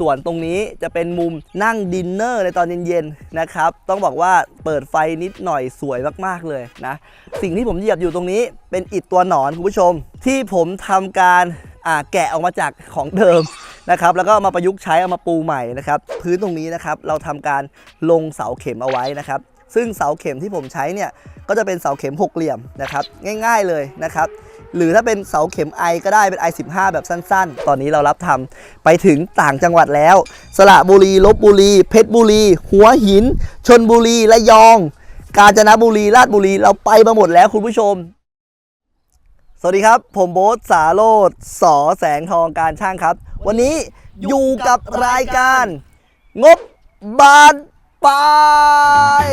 ส่วนตรงนี้จะเป็นมุมนั่งดินเนอร์ในตอนเย็นๆนะครับ ต้องบอกว่าเปิดไฟนิดหน่อยสวยมากๆเลยนะ สิ่งที่ผมเหยียบอยู่ตรงนี้เป็นอิฐตัวหนอนคุณผู้ชม ที่ผมทำการแกะออกมาจากของเดิมนะครับแล้วก็มาประยุกต์ใช้เอามาปูใหม่นะครับพื้นตรงนี้นะครับเราทำการลงเสาเข็มเอาไว้นะครับซึ่งเสาเข็มที่ผมใช้เนี่ยก็จะเป็นเสาเข็มหกเหลี่ยมนะครับง่าย ๆเลยนะครับ หรือถ้าเป็นเสาเข็มไอก็ได้เป็น i15 แบบสั้นๆ ตอนนี้เรารับทำไปถึงต่างจังหวัดแล้ว สระบุรีลบบุรี เพชรบุรี หัวหิน ชนบุรีระยอง กาญจนบุรีราชบุรีเราไปมาหมดแล้วคุณผู้ชม สวัสดีครับ ผมโบ๊ทสาโรธสอแสงทองการช่างครับ วันนี้อยู่กับรายการ งบบานปลาย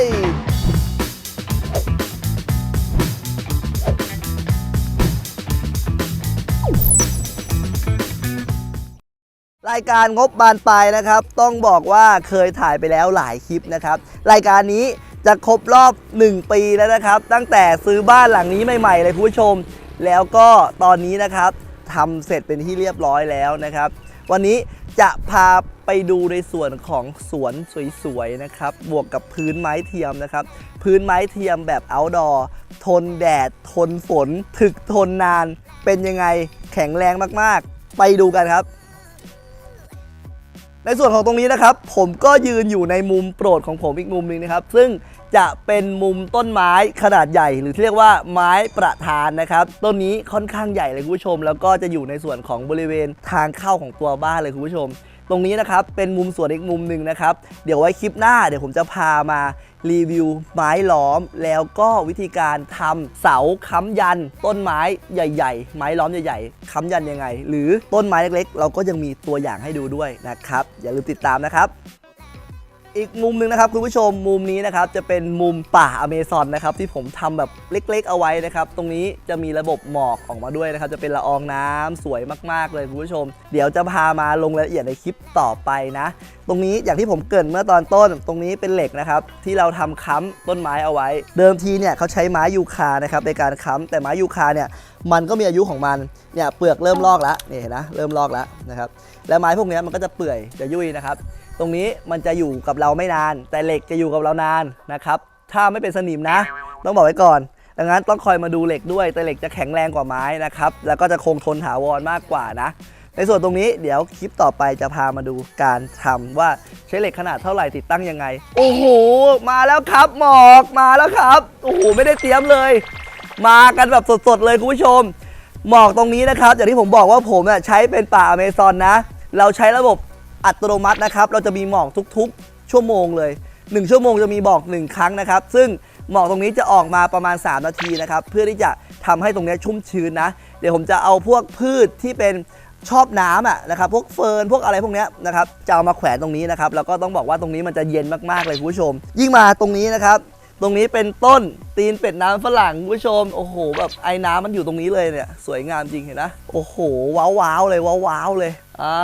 รายการงบบานปลายนะครับ ต้องบอกว่าเคยถ่ายไปแล้วหลายคลิปนะครับ รายการนี้จะครบรอบ 1 ปีแล้วนะครับ ตั้งแต่ซื้อบ้านหลังนี้ใหม่ๆเลยคุณผู้ชม แล้วก็ตอนนี้นะครับทำเสร็จเป็นที่เรียบร้อยแล้วนะครับ วันนี้จะพาไปดูในส่วนของสวนสวยๆนะครับ บวกกับพื้นไม้เทียมนะครับ พื้นไม้เทียมแบบ outdoor ทนแดด ทนฝน ถึกทนนาน เป็นยังไงแข็งแรงมากๆ ไปดูกันครับ ในส่วนของตรงนี้นะครับ ผมก็ยืนอยู่ในมุมโปรดของผมอีกมุมหนึ่งนะครับ ซึ่งจะเป็นมุมต้นไม้ขนาดใหญ่ หรือที่เรียกว่าไม้ประธานนะครับ ต้นนี้ค่อนข้างใหญ่เลยคุณผู้ชม แล้วก็จะอยู่ในส่วนของบริเวณทางเข้าของตัวบ้านเลยคุณผู้ชม ตรงนี้นะครับเป็นมุมสวนอีกมุมหนึ่งนะครับ เดี๋ยวไว้คลิปหน้าเดี๋ยวผมจะพามารีวิวไม้ล้อม แล้วก็วิธีการทำเสาค้ำยัน ต้นไม้ใหญ่ ๆ ไม้ล้อมใหญ่ๆค้ำยันยังไง หรือต้นไม้เล็กๆ เราก็ยังมีตัวอย่างให้ดูด้วยนะครับ อย่าลืมติดตามนะครับ อีกมุมหนึ่งนะครับคุณผู้ชมมุมนี้นะครับจะเป็นมุมป่าอเมซอนนะครับที่ผมทำแบบเล็ก ๆ เอาไว้นะครับ ตรงนี้จะมีระบบหมอกออกมาด้วยนะครับ จะเป็นละอองน้ำสวยมากๆเลยคุณผู้ชม เดี๋ยวจะพามาลงรายละเอียดในคลิปต่อไปนะ ตรงนี้อย่างที่ผมเกริ่นเมื่อตอนต้น ตรงนี้เป็นเหล็กนะครับที่เราทำค้ำต้นไม้เอาไว้ เดิมทีเนี่ยเขาใช้ไม้ยูคานะครับในการค้ำแต่ไม้ยูคาเนี่ยมันก็มีอายุของมันเนี่ยเปลือกเริ่มลอกแล้วนี่เห็นนะเริ่มลอกแล้วนะครับแล้วไม้พวกนี้มันก็จะเปื่อยจะยุ่ยนะครับ ตรงนี้มันจะอยู่กับเราไม่นาน แต่เหล็กจะอยู่กับเรานานนะครับ ถ้าไม่เป็นสนิมนะ ต้องบอกไว้ก่อน ดังนั้นต้องคอยมาดูเหล็กด้วย แต่เหล็กจะแข็งแรงกว่าไม้นะครับ แล้วก็จะคงทนถาวรมากกว่านะ ในส่วนตรงนี้เดี๋ยวคลิปต่อไปจะพามาดูการทำว่าใช้เหล็กขนาดเท่าไหร่ติดตั้งยังไง โอ้โห มาแล้วครับหมอกมาแล้วครับ โอ้โหไม่ได้เตรียมเลย มากันแบบสดๆเลยคุณผู้ชมหมอกตรงนี้นะครับอย่างที่ผมบอกว่าผมใช้เป็นป่าอเมซอนนะ เราใช้ระบบ อัตโนมัตินะครับ เราจะมีหมอกทุกๆ ชั่วโมงเลย 1 ชั่วโมงจะมีหมอก 1 ครั้งนะครับ ซึ่งหมอกตรงนี้จะออกมาประมาณ 3 นาทีนะครับ เพื่อที่จะทำให้ตรงนี้ชุ่มชื้นนะ เดี๋ยวผมจะเอาพวกพืชที่เป็นชอบน้ำอะนะครับ พวกเฟิร์นพวกอะไรพวกนี้นะครับจะเอามาแขวนตรงนี้นะครับ แล้วก็ต้องบอกว่าตรงนี้มันจะเย็นมากๆเลยคุณผู้ชม ยิ่งมาตรงนี้นะครับตรงนี้เป็นต้นตีนเป็ดน้ำฝรั่งผู้ชม โอ้โห แบบไอ้น้ำมันอยู่ตรงนี้เลยเนี่ย สวยงามจริงเห็นนะ โอ้โห ว้าวๆเลย ว้าวๆเลย อ่า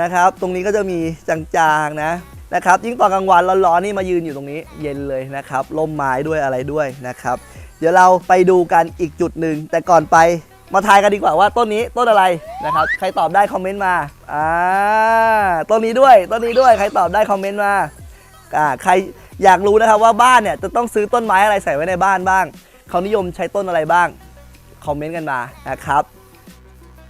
นะครับ ตรงนี้ก็จะมีจางๆนะนะครับ ยิ่งตอนกลางวันร้อนๆนี่มายืนอยู่ตรงนี้เย็นเลยนะครับร่มไม้ด้วยอะไรด้วยนะครับ เดี๋ยวเราไปดูกันอีกจุดหนึ่งแต่ก่อนไปมาทายกันดีกว่าว่าต้นนี้ต้นอะไรนะครับ ใครตอบได้คอมเมนต์มาอ่าต้นนี้ด้วยต้นนี้ด้วยใครตอบได้คอมเมนต์มาอ่าใครอยากรู้นะครับว่าบ้านเนี่ยจะต้องซื้อต้นไม้อะไรใส่ไว้ในบ้านบ้างเขานิยมใช้ต้นอะไรบ้างคอมเมนต์กันมานะครับ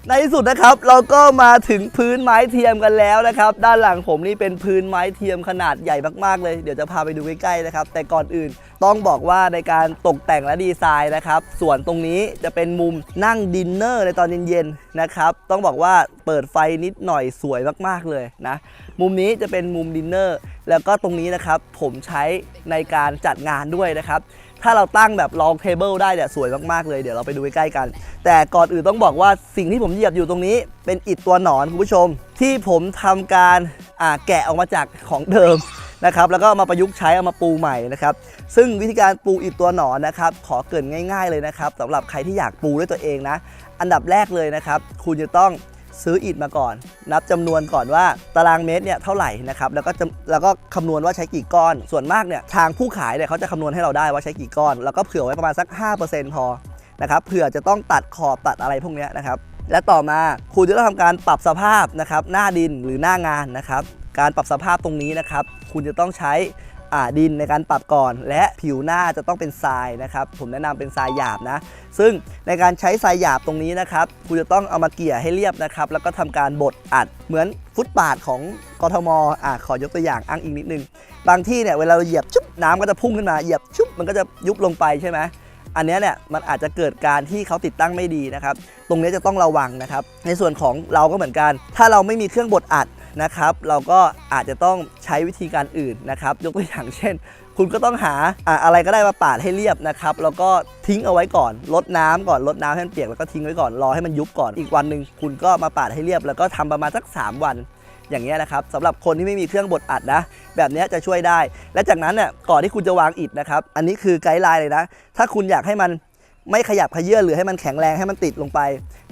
ในที่สุดนะครับเราก็มาถึงพื้นไม้เทียมกันแล้วนะครับ ด้านหลังผมนี่เป็นพื้นไม้เทียมขนาดใหญ่มากๆเลย เดี๋ยวจะพาไปดูใกล้ๆนะครับ แต่ก่อนอื่นต้องบอกว่าในการตกแต่งและดีไซน์นะครับส่วนตรงนี้จะเป็นมุมนั่งดินเนอร์ในตอนเย็นๆนะครับ ต้องบอกว่าเปิดไฟนิดหน่อยสวยมากๆเลยนะ มุมนี้จะเป็นมุมดินเนอร์แล้วก็ตรงนี้นะครับผมใช้ในการจัดงานด้วยนะครับ ถ้าเราตั้งแบบลองเทเบิลได้เนี่ยสวยมากๆเลยเดี๋ยวเราไปดูใกล้ๆกัน แต่ก่อนอื่นต้องบอกว่าสิ่งที่ผมเหยียบอยู่ตรงนี้ เป็นอิฐตัวหนอนคุณผู้ชม ที่ผมทำการแกะออกมาจากของเดิมนะครับแล้วก็มาประยุกต์ใช้เอามาปูใหม่นะครับซึ่งวิธีการปูอิฐตัวหนอนนะครับขอเกินง่าย ๆเลยนะครับสำหรับใครที่อยากปูด้วยตัวเองนะ อันดับแรกเลยนะครับ คุณจะต้อง ซื้ออิฐมาก่อน นับจำนวนก่อนว่าตารางเมตรเนี่ยเท่าไหร่นะครับแล้วก็แล้วก็คำนวณว่าใช้กี่ก้อน ส่วนมากเนี่ยทางผู้ขายเนี่ยเขาจะคำนวณให้เราได้ว่าใช้กี่ก้อน แล้วก็เผื่อไว้ประมาณสัก 5%พอนะครับเผื่อจะต้องตัดขอบตัดอะไรพวกนี้นะครับและต่อมาคุณจะต้องทำการปรับสภาพนะครับหน้าดินหรือหน้างานนะครับการปรับสภาพตรงนี้นะครับคุณจะต้องใช้ ดินในการปรับก่อน และผิวหน้าจะต้องเป็นทรายนะครับ ผมแนะนำเป็นทรายหยาบนะ ซึ่งในการใช้ทรายหยาบตรงนี้นะครับคุณจะต้องเอามาเกลี่ยให้เรียบนะครับ แล้วก็ทำการบดอัดเหมือนฟุตบาทของกทมอ่าขอยกตัวอย่างอ้างอิงนิดนึง บางที่เนี่ยเวลาเราเหยียบชุบน้ำก็จะพุ่งขึ้นมาเหยียบชุบมันก็จะยุบลงไปใช่ไหมอันนี้เนี่ยมันอาจจะเกิดการที่เขาติดตั้งไม่ดีนะครับ ตรงนี้จะต้องระวังนะครับ ในส่วนของเราก็เหมือนกัน ถ้าเราไม่มีเครื่องบดอัด นะครับ เราก็อาจจะต้องใช้วิธีการอื่นนะครับ ยกตัวอย่างเช่น คุณก็ต้องหาอะไรก็ได้มาปาดให้เรียบนะครับ แล้วก็ทิ้งเอาไว้ก่อนลดน้ำก่อนลดน้ำให้มันเปียกแล้วก็ทิ้งไว้ก่อนรอให้มันยุบก่อนอีกวันหนึ่งคุณก็มาปาดให้เรียบ แล้วก็ทำประมาณสัก 3 วันอย่างเงี้ยนะครับสำหรับคนที่ไม่มีเครื่องบดอัดนะ แบบนี้จะช่วยได้ และจากนั้นเนี่ยก่อนที่คุณจะวางอิฐนะครับ อันนี้คือไกด์ไลน์เลยนะ ถ้าคุณอยากให้มัน ไม่ขยับขยื่นหรือให้มันแข็งแรงให้มันติดลงไป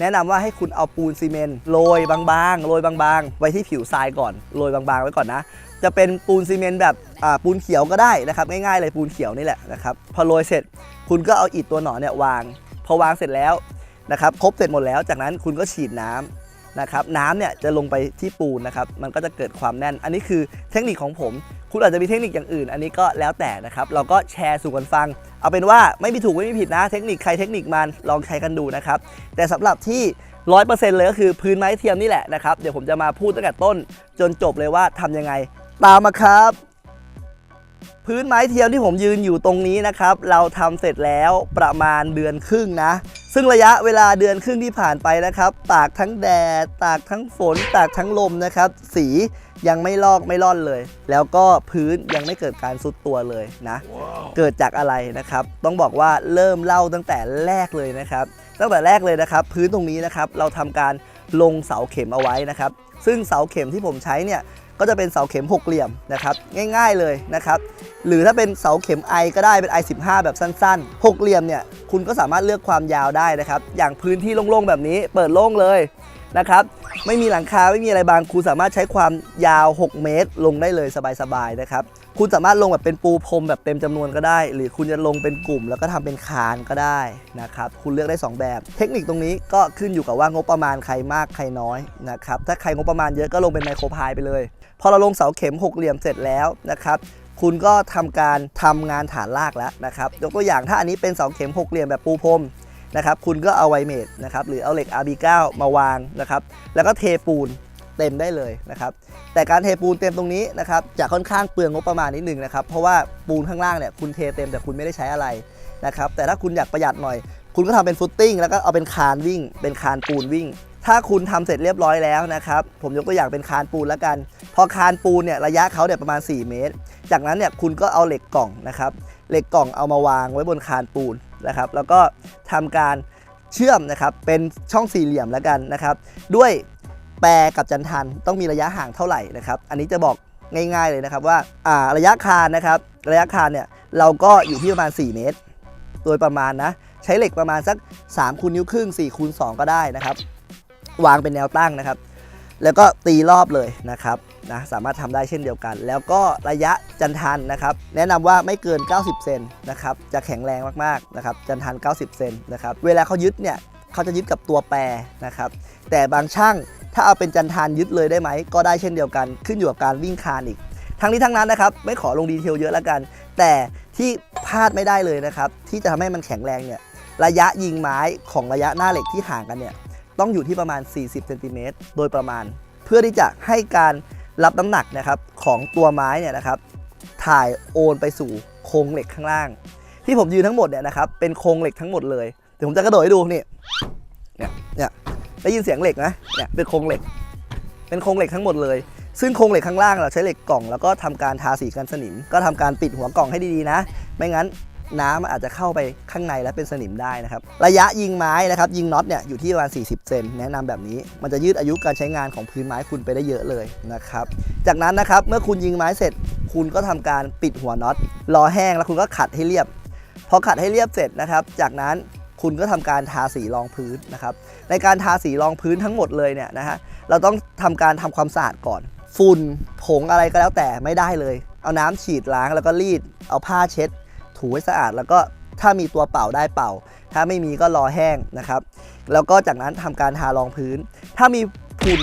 แนะนำว่าให้คุณเอาปูนซีเมนต์โรยบางๆโรยบางๆ ไว้ที่ผิวทรายก่อนโรยบางๆ ไว้ก่อนนะ จะเป็นปูนซีเมนต์แบบปูนเขียวก็ได้นะครับง่ายๆเลยปูนเขียวนี่แหละนะครับพอโรยเสร็จคุณก็เอาอิฐตัวหนอนเนี่ยวาง พอวางเสร็จแล้วนะครับครบเสร็จหมดแล้วจากนั้นคุณก็ฉีดน้ำนะครับน้ำเนี่ยจะลงไปที่ปูนนะครับมันก็จะเกิดความแน่น อันนี้คือเทคนิคของผม คุณอาจจะมีเทคนิคอย่างอื่น อันนี้ก็แล้วแต่นะครับ เราก็แชร์สู่กันฟัง เอาเป็นว่าไม่มีถูกไม่มีผิดนะ เทคนิคใครเทคนิคมันลองใช้กันดูนะครับ แต่สำหรับที่ร้อยเลยก็คือพื้นไม้เทียมนี่แหละนะครับ เดี๋ยวผมจะมาพูดตั้งแต่ต้น จนจบเลยว่าทำยังไง ตามมาครับ พื้นไม้เทียมที่ผมยืนอยู่ตรงนี้นะครับ เราทำเสร็จแล้วประมาณเดือนครึ่งนะ ซึ่งระยะเวลาเดือนครึ่งที่ผ่านไปนะครับ ตากทั้งแดด ตากทั้งฝน ตากทั้งลมนะครับ สียังไม่ลอกไม่ร่อนเลย แล้วก็พื้นยังไม่เกิดการซุดตัวเลยนะเกิดจากอะไรนะครับ ต้องบอกว่าเริ่มเล่าตั้งแต่แรกเลยนะครับ ตั้งแต่แรกเลยนะครับ พื้นตรงนี้นะครับเราทำการลงเสาเข็มเอาไว้นะครับ ซึ่งเสาเข็มที่ผมใช้เนี่ย ก็จะเป็นเสาเข็มหกเหลี่ยมนะครับง่าย ๆเลยนะครับหรือถ้าเป็นเสาเข็มไอก็ได้เป็น i15 แบบสั้นๆหกเหลี่ยมเนี่ยคุณก็สามารถเลือกความยาวได้นะครับอย่างพื้นที่โล่งๆแบบนี้เปิดโล่งเลย นะครับ ไม่มีหลังคาไม่มีอะไรบางคุณสามารถใช้ความยาว 6 เมตร ลงได้เลยสบายๆนะครับ คุณสามารถลงแบบเป็นปูพรมแบบเต็มจำนวนก็ได้ หรือคุณจะลงเป็นกลุ่ม แล้วก็ทำเป็นคานก็ได้นะครับ คุณเลือกได้ 2 แบบ เทคนิคตรงนี้ก็ขึ้นอยู่กับว่างบประมาณใครมากใครน้อยนะครับ ถ้าใครงบประมาณเยอะก็ลงเป็นไมโครพายไปเลย พอเราลงเสาเข็มหกเหลี่ยมเสร็จแล้วนะครับคุณก็ทำการทำงานฐานรากแล้วนะครับ ยกตัวอย่างถ้าอันนี้เป็นเสาเข็มหกเหลี่ยมแบบปูพรม นะครับคุณก็เอาไวเมดนะครับหรือเอาเหล็ก RB9 มาวางนะครับแล้วก็เทปูนเต็มได้เลยนะครับแต่การเทปูนเต็มตรงนี้นะครับจะค่อนข้างเปลืองงบประมาณนิดหนึ่งนะครับเพราะว่าปูนข้างล่างเนี่ยคุณเทเต็มแต่คุณไม่ได้ใช้อะไรนะครับแต่ถ้าคุณอยากประหยัดหน่อย คุณก็ทำเป็นฟุตติ้งแล้วก็เอาเป็นคานวิ่ง เป็นคานปูนวิ่ง ถ้าคุณทำเสร็จเรียบร้อยแล้วนะครับผมยกตัวอย่างเป็นคานปูนแล้วกัน พอคานปูนเนี่ยระยะเขาเนี่ยประมาณ 4 เมตร จากนั้นเนี่ยคุณก็เอาเหล็กกล่องนะครับเหล็กกล่องเอามาวางไว้บนคานปูน นะครับแล้วก็ทำการเชื่อมนะครับเป็นช่องสี่เหลี่ยมแล้วกันนะครับ ด้วยแปรกับจันทันต้องมีระยะห่างเท่าไหร่นะครับอันนี้จะบอกง่ายๆเลยนะครับว่าอ่าระยะคานนะครับระยะคานเนี่ยเราก็อยู่ที่ประมาณ 4 เมตร โดยประมาณนะใช้เหล็กประมาณสัก3คูณนิ้วครึ่ง4คูณ2ก็ได้นะครับ วางเป็นแนวตั้งนะครับ แล้วก็ตีรอบเลยนะครับ นะสามารถทำได้เช่นเดียวกัน แล้วก็ระยะจันทันนะครับ แนะนำว่าไม่เกิน 90 เซนนะครับจะแข็งแรงมากๆนะครับจันทัน 90 เซนนะครับเวลาเขายึดเนี่ยเขาจะยึดกับตัวแปรนะครับ แต่บางช่างถ้าเอาเป็นจันทานยึดเลยได้ไหม ก็ได้เช่นเดียวกันขึ้นอยู่กับการวิ่งคานอีก ทั้งนี้ทั้งนั้นนะครับ ไม่ขอลงดีเทลเยอะแล้วกัน แต่ที่พลาดไม่ได้เลยนะครับ ที่จะทำให้มันแข็งแรงเนี่ยระยะยิงไม้ของระยะหน้าเหล็กที่ห่างกันเนี่ยต้องอยู่ที่ประมาณ 40เซนติเมตรโดยประมาณ เพื่อที่จะให้การ รับน้ำหนักนะครับของตัวไม้เนี่ยนะครับถ่ายโอนไปสู่โครงเหล็กข้างล่าง ที่ผมยืนทั้งหมดเนี่ยนะครับเป็นโครงเหล็กทั้งหมดเลยเดี๋ยวผมจะกระโดดให้ดูนี่เนี่ยเนี่ยได้ยินเสียงเหล็กนะเนี่ยเป็นโครงเหล็ก เป็นโครงเหล็กทั้งหมดเลย ซึ่งโครงเหล็กข้างล่างเราใช้เหล็กกล่อง แล้วก็ทำการทาสีกันสนิม ก็ทำการปิดหัวกล่องให้ดีๆนะ ไม่งั้น น้ำอาจจะเข้าไปข้างในและเป็นสนิมได้นะครับ ระยะยิงไม้นะครับ ยิงน็อตเนี่ยอยู่ที่ประมาณ 40 เซนแนะนำแบบนี้ มันจะยืดอายุการใช้งานของพื้นไม้คุณไปได้เยอะเลยนะครับ จากนั้นนะครับเมื่อคุณยิงไม้เสร็จ คุณก็ทำการปิดหัวน็อตรอแห้งแล้วคุณก็ขัดให้เรียบ พอขัดให้เรียบเสร็จนะครับ จากนั้นคุณก็ทำการทาสีรองพื้นนะครับ ในการทาสีรองพื้นทั้งหมดเลยเนี่ยนะฮะเราต้องทำการทำความสะอาดก่อน ฝุ่นผงอะไรก็แล้วแต่ไม่ได้เลย เอาน้ำฉีดล้างแล้วก็รีด เอาผ้าเช็ด ถูให้สะอาด แล้วก็ถ้ามีตัวเป่าได้เป่า ถ้าไม่มีก็รอแห้งนะครับ แล้วก็จากนั้นทำการทารองพื้น ถ้ามีฝุ่น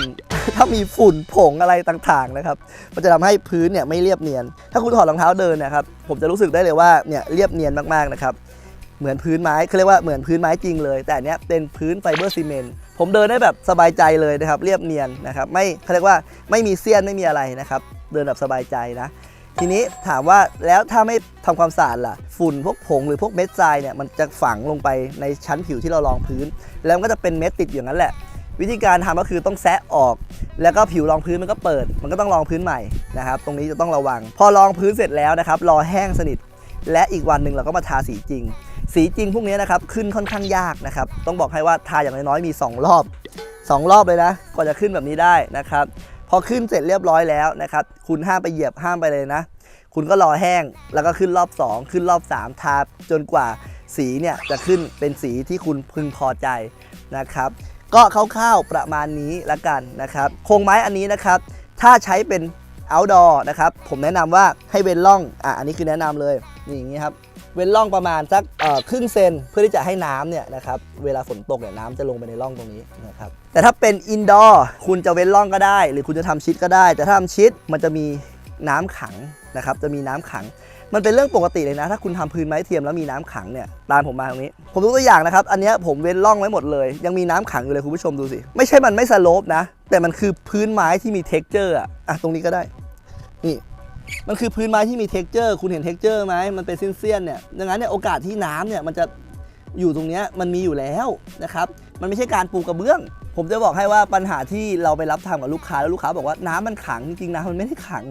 ถ้ามีฝุ่นผงอะไรต่างๆนะครับ มันจะทำให้พื้นเนี่ยไม่เรียบเนียน ถ้าคุณถอดรองเท้าเดินเนะครับ ผมจะรู้สึกได้เลยว่าเนี่ยเรียบเนียนมากๆนะครับ เหมือนพื้นไม้เขาเรียกว่าเหมือนพื้นไม้จริงเลย แต่อันเนี้ยเป็นพื้นไฟเบอร์ซีเมนต์ ผมเดินได้แบบสบายใจเลยนะครับ เรียบเนียนนะครับ ไม่เขาเรียกว่าไม่มีเสี้ยนไม่มีอะไรนะครับ เดินแบบสบายใจนะ ทีนี้ถามว่าแล้วถ้าไม่ทำความสะอาดล่ะ ฝุ่นพวกผงหรือพวกเม็ดทรายเนี่ยมันจะฝังลงไปในชั้นผิวที่เรารองพื้น แล้วมันก็จะเป็นเม็ดติดอย่างนั้นแหละ วิธีการทำก็คือต้องแซะออก แล้วก็ผิวรองพื้นมันก็เปิด มันก็ต้องรองพื้นใหม่นะครับ ตรงนี้จะต้องระวัง พอรองพื้นเสร็จแล้วนะครับ รอแห้งสนิท และอีกวันหนึ่งเราก็มาทาสีจริง สีจริงพวกนี้นะครับขึ้นค่อนข้างยากนะครับ ต้องบอกให้ว่าทาอย่างน้อยๆมี 2 รอบ 2 รอบเลยนะกว่าจะขึ้นแบบนี้ได้นะครับ อขึ้นเสร็จเรียบร้อยแล้วนะครับ คุณห้ามไปเหยียบห้ามไปเลยนะ คุณก็รอแห้งแล้วก็ขึ้นรอบ 2 ขึ้นรอบ 3 ทาจนกว่าสีเนี่ยจะขึ้นเป็นสีที่คุณพึงพอใจนะครับ ก็คร่าวๆประมาณนี้ละกันนะครับ โครงไม้อันนี้นะครับ ถ้าใช้เป็น outdoor นะครับ ผมแนะนำว่าให้เว้นร่อง อะ อันนี้คือแนะนำเลย นี่อย่างนี้ครับ เว้นร่องประมาณสักครึ่งเซนเพื่อที่จะให้น้ำเนี่ยนะครับเวลาฝนตกเนี่ยน้ำจะลงไปในร่องตรงนี้นะครับแต่ถ้าเป็น indoor คุณจะเว้นร่องก็ได้ หรือคุณจะทำชิดก็ได้ แต่ถ้าทำชิดมันจะมีน้ำขังนะครับจะมีน้ำขัง มันเป็นเรื่องปกติเลยนะ ถ้าคุณทำพื้นไม้เทียมแล้วมีน้ำขังเนี่ยตามผมมาตรงนี้ ผมยกตัวอย่างนะครับ อันนี้ผมเว้นร่องไว้หมดเลย ยังมีน้ำขังอยู่เลยคุณผู้ชมดูสิ ไม่ใช่มันไม่สโลปนะ แต่มันคือพื้นไม้ที่มีเท็กเจอร์อะอะตรงนี้ก็ได้นี่ มันคือพื้นไม้ที่มีเท็กเจอร์ คุณเห็นเท็กเจอร์ไหมมันเป็นเสี้ยนๆเนี่ยดังนั้นเนี่ยโอกาสที่น้ำเนี่ยมันจะอยู่ตรงเนี้ยมันมีอยู่แล้วนะครับ มันไม่ใช่การปูกระเบื้อง ผมจะบอกให้ว่าปัญหาที่เราไปรับทำกับลูกค้าแล้วลูกค้าบอกว่าน้ำมันขังจริงๆน้ำมันไม่ได้ขัง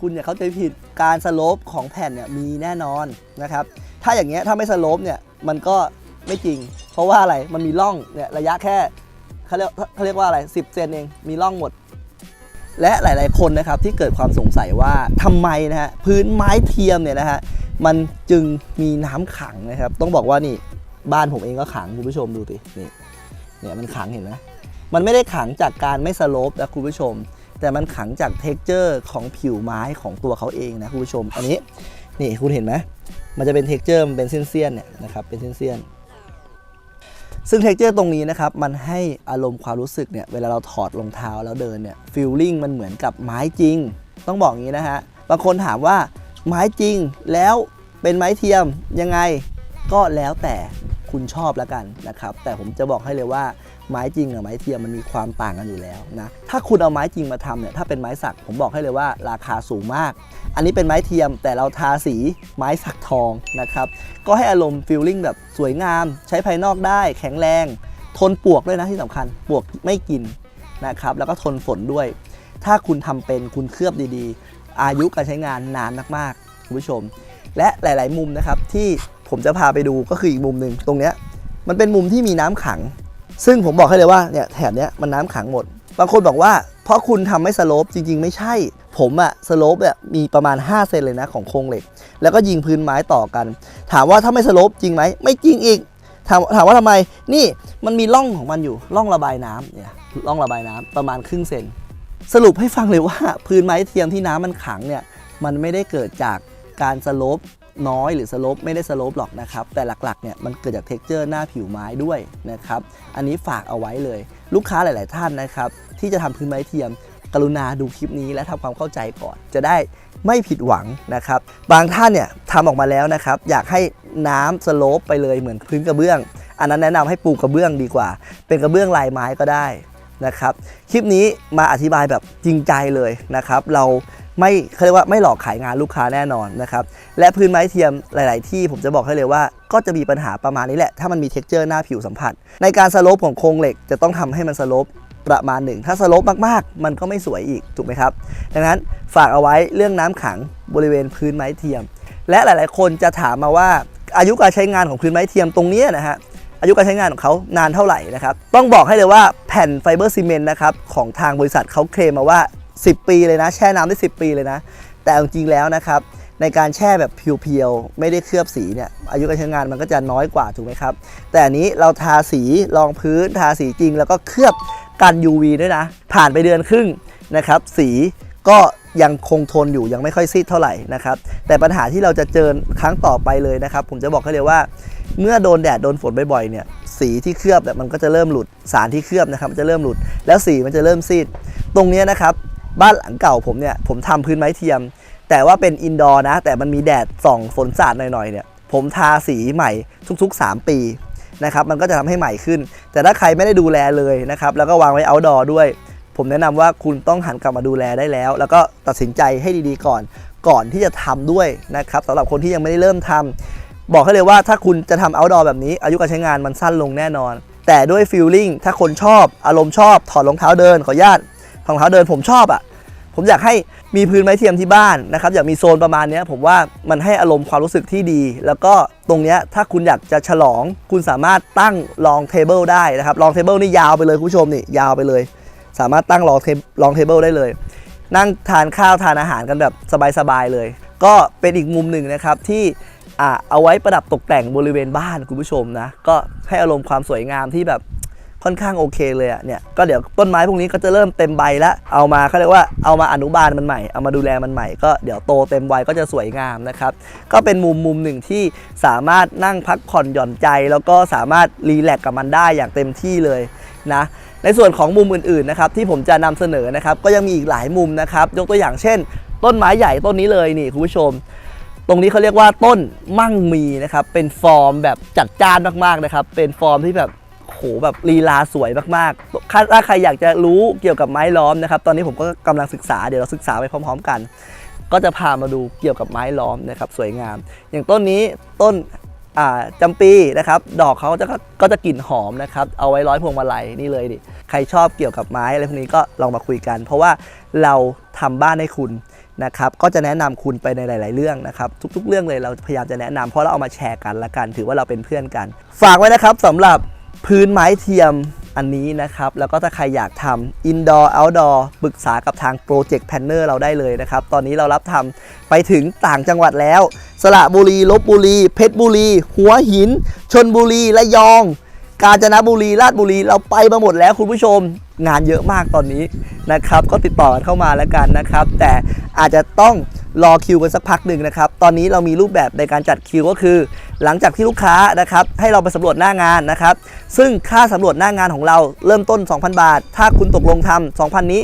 คุณอย่าเข้าใจผิดการสโลปของแผ่นเนี่ยมีแน่นอนนะครับ ถ้าอย่างเงี้ยถ้าไม่สโลปเนี่ยมันก็ไม่จริง เพราะว่าอะไรมันมีร่องเนี่ยระยะแค่เขาเรียกเขาเรียกว่าอะไร 10 เซนเองมีร่องหมด และหลาย ๆ คนนะครับที่เกิดความสงสัยว่าทำไมนะฮะพื้นไม้เทียมเนี่ยนะฮะมันจึงมีน้ำขังนะครับ ต้องบอกว่านี่บ้านผมเองก็ขังคุณผู้ชมดูสินี่เนี่ยมันขังเห็นไหมมันไม่ได้ขังจากการไม่สโลปนะคุณผู้ชม แต่มันขังจากเท็กเจอร์ของผิวไม้ของตัวเขาเองนะคุณผู้ชม อันนี้นี่คุณเห็นไหมมันจะเป็นเท็กเจอร์มันเป็นเส้นๆเนี่ยนะครับเป็นเส้นๆ ซึ่งเท็กเจอร์ตรงนี้นะครับมันให้อารมณ์ความรู้สึกเนี่ยเวลาเราถอดรองเท้าแล้วเดินเนี่ยฟิลลิ่งมันเหมือนกับไม้จริง ต้องบอกงี้นะฮะบางคนถามว่าไม้จริงแล้วเป็นไม้เทียมยังไงก็แล้วแต่คุณชอบแล้วกันนะครับ แต่ผมจะบอกให้เลยว่า ไม้จริงกับไม้เทียมมันมีความต่างกันอยู่แล้วนะถ้าคุณเอาไม้จริงมาทำเนี่ยถ้าเป็นไม้สักผมบอกให้เลยว่าราคาสูงมาก อันนี้เป็นไม้เทียมแต่เราทาสีไม้สักทองนะครับก็ให้อารมณ์ฟีลลิ่งแบบสวยงาม ใช้ภายนอกได้แข็งแรง ทนปวกด้วยนะที่สำคัญปวกไม่กินนะครับแล้วก็ทนฝนด้วย ถ้าคุณทำเป็นคุณเคลือบดีๆ อายุการใช้งานนานมากๆคุณผู้ชม และหลาย ๆ มุมนะครับที่ผมจะพาไปดูก็คืออีกมุมหนึ่งตรงเนี้ยมันเป็นมุมที่มีน้ำขัง ซึ่งผมบอกให้เลยว่าเนี่ยแถบเนี้ยมันน้ำขังหมด บางคนบอกว่า เพราะคุณทำไม่สโลปจริง ๆ ไม่ใช่ ผมอะสโลปเนี่ยมีประมาณ 5 เซนเลยนะของโครงเหล็ก แล้วก็ยิงพื้นไม้ต่อกัน ถามว่าถ้าไม่สโลปจริงไหมไม่จริงอีกถามถามว่าทำไมนี่มันมีร่องของมันอยู่ร่องระบายน้ำเนี่ยร่องระบายน้ำประมาณครึ่งเซนสรุปให้ฟังเลยว่าพื้นไม้เทียมที่น้ำมันขังเนี่ยมันไม่ได้เกิดจากการสโลป น้อยหรือสโลปไม่ได้สโลปหรอกนะครับ แต่หลักๆเนี่ยมันเกิดจากเท็กเจอร์หน้าผิวไม้ด้วยนะครับ อันนี้ฝากเอาไว้เลย ลูกค้าหลาย ๆ ท่านนะครับ ที่จะทำพื้นไม้เทียม กรุณาดูคลิปนี้และทำความเข้าใจก่อน จะได้ไม่ผิดหวังนะครับ บางท่านเนี่ยทำออกมาแล้วนะครับ อยากให้น้ำสโลปไปเลยเหมือนพื้นกระเบื้อง อันนั้นแนะนำให้ปูกระเบื้องดีกว่า เป็นกระเบื้องลายไม้ก็ได้นะครับ คลิปนี้มาอธิบายแบบจริงใจเลยนะครับ เรา ไม่เขาเรียกว่าไม่หลอกขายงานลูกค้าแน่นอนนะครับและพื้นไม้เทียมหลาย ๆ ที่ผมจะบอกให้เลยว่า ก็จะมีปัญหาประมาณนี้แหละ ถ้ามันมีเท็กเจอร์หน้าผิวสัมผัส ในการสโลปของโครงเหล็กจะต้องทำให้มันสโลปประมาณหนึ่งถ้าสโลปมาก ๆ มันก็ไม่สวยอีกถูกไหมครับ ดังนั้นฝากเอาไว้เรื่องน้ำขังบริเวณพื้นไม้เทียม และหลาย ๆ คนจะถามมาว่าอายุการใช้งานของพื้นไม้เทียมตรงนี้นะฮะอายุการใช้งานของเขานานเท่าไหร่นะครับ ต้องบอกให้เลยว่าแผ่นไฟเบอร์ซีเมนต์นะครับของทางบริษัทเขาเคลมมาว่า 10 ปีเลยนะ แช่น้ำได้ 10 ปีเลยนะ แต่จริงแล้วนะครับ ในการแช่แบบเพียวๆ ไม่ได้เคลือบสีเนี่ย อายุการใช้งานมันก็จะน้อยกว่า ถูกไหมครับ แต่อันนี้เราทาสีรองพื้น ทาสีจริง แล้วก็เคลือบกัน UV ด้วยนะ ผ่านไปเดือนครึ่งนะครับ สีก็ยังคงทนอยู่ยังไม่ค่อยซีดเท่าไหร่นะครับ แต่ปัญหาที่เราจะเจอครั้งต่อไปเลยนะครับ ผมจะบอกให้เลยว่า เมื่อโดนแดดโดนฝนบ่อยๆเนี่ยสีที่เคลือบเนี่ยมันก็จะเริ่มหลุดสารที่เคลือบนะครับมันจะเริ่มหลุด แล้วสีมันจะเริ่มซีด ตรงนี้นะครับ บ้านหลังเก่าผมเนี่ยผมทำพื้นไม้เทียม แต่ว่าเป็นอินดอร์นะ แต่มันมีแดดส่องฝนสาดหน่อยๆเนี่ยผมทาสีใหม่ทุก ๆ 3 ปีนะครับมันก็จะทำให้ใหม่ขึ้น แต่ถ้าใครไม่ได้ดูแลเลยนะครับแล้วก็วางไว้เอาดอด้วย ผมแนะนำว่าคุณต้องหันกลับมาดูแลได้แล้ว แล้วก็ตัดสินใจให้ดีๆก่อน ก่อนที่จะทำด้วยนะครับสำหรับคนที่ยังไม่ได้เริ่มทำบอกให้เลยว่าถ้าคุณจะทำ outdoor แบบนี้ อายุการใช้งานมันสั้นลงแน่นอน แต่ด้วยฟีลลิ่งถ้าคนชอบอารมณ์ชอบถอดรองเท้าเดินขออนุญาต ถอดรองเท้าเดินผมชอบอะ่ะ ผมอยากให้มีพื้นไม้เทียมที่บ้านนะครับ อยากมีโซนประมาณนี้ผมว่ามันให้อารมณ์ความรู้สึกที่ดี แล้วก็ตรงนี้ถ้าคุณอยากจะฉลอง คุณสามารถตั้งลองเทเบิลได้นะครับลองเทเบิลนี่ยาวไปเลยคุณผู้ชมนี่ยาวไปเลย สามารถตั้งลองเทลองเทเบิลได้เลย นั่งทานข้าวทานอาหารกันแบบสบายๆเลย ก็เป็นอีกมุมหนึ่งนะครับที่อ่าเอาไว้ประดับตกแต่งบริเวณบ้านคุณผู้ชมนะก็ให้อารมณ์ความสวยงามที่แบบ ค่อนข้างโอเคเลยอะเนี่ยก็เดี๋ยวต้นไม้พวกนี้ก็จะเริ่มเต็มใบแล้วเอามาเขาเรียกว่าเอามาอนุบาลมันใหม่เอามาดูแลมันใหม่ก็เดี๋ยวโตเต็มวัยก็จะสวยงามนะครับก็เป็นมุมมุมหนึ่งที่สามารถนั่งพักผ่อนหย่อนใจ แล้วก็สามารถรีแลกซ์กับมันได้อย่างเต็มที่เลยนะในส่วนของมุมอื่นๆนะครับที่ผมจะนำเสนอนะครับก็ยังมีอีกหลายมุมนะครับยกตัวอย่างเช่น ต้นไม้ใหญ่ต้นนี้เลยนี่คุณผู้ชมตรงนี้เขาเรียกว่าต้นมั่งมีนะครับเป็นฟอร์มแบบจัดจ้านมากๆนะครับเป็นฟอร์มที่แบบ โหแบบลีลาสวยมากๆถ้าถ้าใครอยากจะรู้เกี่ยวกับไม้ล้อมนะครับ ตอนนี้ผมก็กำลังศึกษาเดี๋ยวเราศึกษาไปพร้อม ๆ กัน ก็จะพามาดูเกี่ยวกับไม้ล้อมนะครับสวยงาม อย่างต้นนี้ต้นจำปีนะครับ ดอกเขาจะก็จะกลิ่นหอมนะครับ เอาไว้ร้อยพวงมาลัยนี่เลยดิ ใครชอบเกี่ยวกับไม้อะไรพวกนี้ก็ลองมาคุยกัน เพราะว่าเราทำบ้านให้คุณนะครับ ก็จะแนะนำคุณไปในหลาย ๆ เรื่องนะครับ ทุก ๆ เรื่องเลยเราพยายามจะแนะนำเพราะเราเอามาแชร์กันละกัน ถือว่าเราเป็นเพื่อนกัน ฝากไว้นะครับสำหรับ พื้นไม้เทียมอันนี้นะครับ แล้วก็ถ้าใครอยากทำ indoor outdoor ปรึกษากับทาง Project Planner เราได้เลยนะครับ ตอนนี้เรารับทำไปถึงต่างจังหวัดแล้ว สระบุรีลบบุรี เพชรบุรี หัวหิน ชนบุรีระยอง กาญจนบุรี ราชบุรี เราไปมาหมดแล้วคุณผู้ชม งานเยอะมากตอนนี้นะครับ ก็ติดต่อเข้ามาแล้วกันนะครับ แต่อาจจะต้อง รอคิวกันสักพักหนึ่งนะครับ ตอนนี้เรามีรูปแบบในการจัดคิวก็คือ หลังจากที่ลูกค้านะครับให้เราไปสำรวจหน้างานนะครับ ซึ่งค่าสำรวจหน้างานของเราเริ่มต้น 2,000 บาท ถ้าคุณตกลงทำ2,000 นี้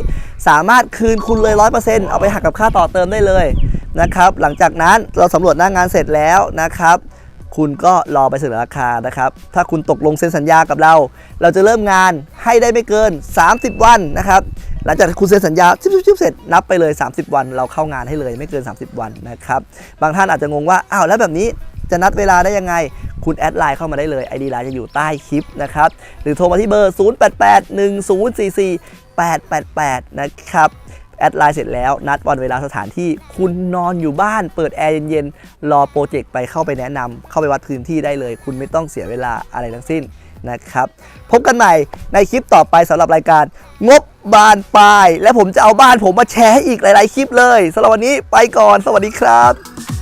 สามารถคืนคุณเลย 100%เอาไปหักกับค่าต่อเติมได้เลยนะครับ หลังจากนั้นเราสำรวจหน้างานเสร็จแล้วนะครับ คุณก็รอไปเสนอราคานะครับ ถ้าคุณตกลงเซ็นสัญญากับเรา เราจะเริ่มงานให้ได้ไม่เกิน 30 วันนะครับ หลังจากคุณเซ็นสัญญาชิบๆเสร็จนับไปเลย 30 วัน เราเข้างานให้เลยไม่เกิน 30 วันนะครับ บางท่านอาจจะงงว่า อ้าวแล้วแบบนี้จะนัดเวลาได้ยังไง คุณแอดไลน์เข้ามาได้เลย ID ไลน์จะอยู่ใต้คลิปนะครับ หรือโทรมาที่เบอร์ 0881044888 นะครับ แอดไลน์เสร็จแล้ว นัดวันเวลาสถานที่คุณนอนอยู่บ้าน เปิดแอร์เย็นๆ รอโปรเจกต์ไปเข้าไปแนะนำเข้าไปวัดพื้นที่ได้เลย คุณไม่ต้องเสียเวลาอะไรทั้งสิ้นนะครับ พบกันใหม่ในคลิปต่อไปสำหรับรายการ งบบานปลาย และผมจะเอาบ้านผมมาแชร์ให้อีกหลาย ๆ คลิปเลยสำหรับวันนี้ไปก่อน สวัสดีครับ